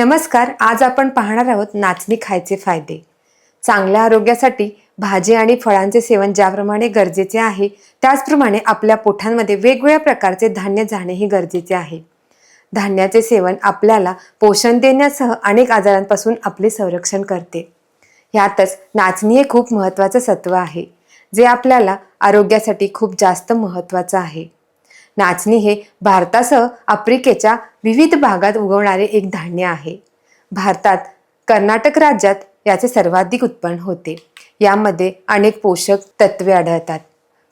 नमस्कार आज आपण पाहणार आहोत नाचणी खायचे फायदे. चांगल्या आरोग्यासाठी भाजी आणि फळांचे सेवन ज्याप्रमाणे गरजेचे आहे त्याचप्रमाणे आपल्या पोठांमध्ये वेगवेगळ्या प्रकारचे धान्य जाणेही गरजेचे आहे. धान्याचे सेवन आपल्याला पोषण देण्यासह अनेक आजारांपासून आपले संरक्षण करते. यातच नाचणी हे खूप महत्त्वाचं सत्व आहे जे आपल्याला आरोग्यासाठी खूप जास्त महत्त्वाचं आहे. नाचणी हे भारतासह आफ्रिकेच्या विविध भागात उगवणारे एक धान्य आहे. भारतात कर्नाटक राज्यात याचे सर्वाधिक उत्पन्न होते. यामध्ये अनेक पोषक तत्वे आढळतात.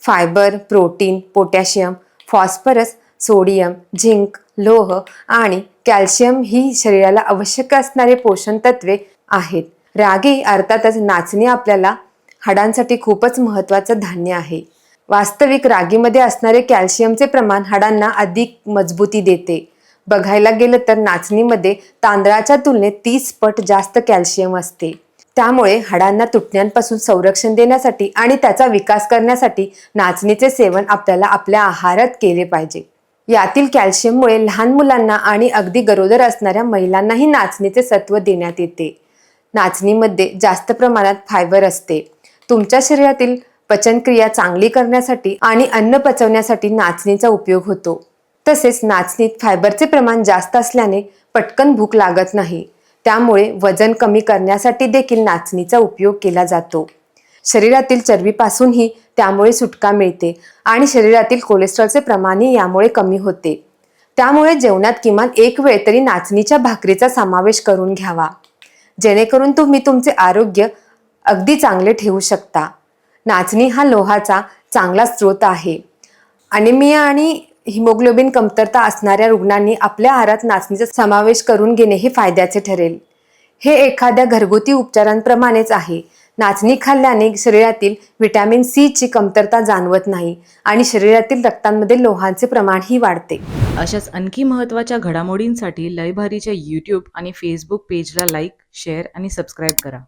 Fibre protein potassium phosphorus sodium zinc लोह आणि कॅल्शियम ही शरीराला आवश्यक असणारे पोषण तत्वे आहेत. रागी अर्थातच नाचणी आपल्याला हाडांसाठी खूपच महत्त्वाचं धान्य आहे. वास्तविक रागीमध्ये असणारे कॅल्शियमचे प्रमाण हाडांना अधिक मजबूती देते. बघायला गेलं तर नाचणीमध्ये तांदळाच्या तुलनेत तीस पट जास्त कॅल्शियम असते. त्यामुळे हाडांना तुटण्यांपासून संरक्षण देण्यासाठी आणि त्याचा विकास करण्यासाठी नाचणीचे सेवन आपल्याला आपल्या आहारात केले पाहिजे. यातील कॅल्शियममुळे लहान मुलांना आणि अगदी गरोदर असणाऱ्या महिलांनाही नाचणीचे सत्व देण्यात येते. नाचणीमध्ये जास्त प्रमाणात फायबर असते. तुमच्या शरीरातील पचनक्रिया चांगली करण्यासाठी आणि अन्न पचवण्यासाठी नाचणीचा उपयोग होतो. तसेच नाचणीत फायबरचे प्रमाण जास्त असल्याने पटकन भूक लागत नाही. त्यामुळे वजन कमी करण्यासाठी देखील नाचणीचा उपयोग केला जातो. शरीरातील चरबीपासूनही त्यामुळे सुटका मिळते आणि शरीरातील कोलेस्ट्रॉलचे प्रमाणही यामुळे कमी होते. त्यामुळे जेवणात किमान एक वेळ तरी नाचणीच्या भाकरीचा समावेश करून घ्यावा. जेणेकरून तुम्ही तुमचे आरोग्य अगदी चांगले ठेवू शकता. नाचणी हा लोहाचा चांगला स्रोत आहे. अनिमिया आणि हिमोग्लोबिन कमतरता असणाऱ्या रुग्णांनी आपल्या आहारात नाचणीचा समावेश करून घेणे हे फायद्याचे ठरेल. हे एखाद्या घरगुती उपचारांप्रमाणेच आहे. नाचणी खाल्ल्याने शरीरातील व्हिटॅमिन सीची कमतरता जाणवत नाही आणि शरीरातील रक्तांमध्ये लोहांचे प्रमाणही वाढते. अशाच आणखी महत्त्वाच्या घडामोडींसाठी लयभारीच्या यूट्यूब आणि फेसबुक पेजला लाईक शेअर आणि सबस्क्राईब करा.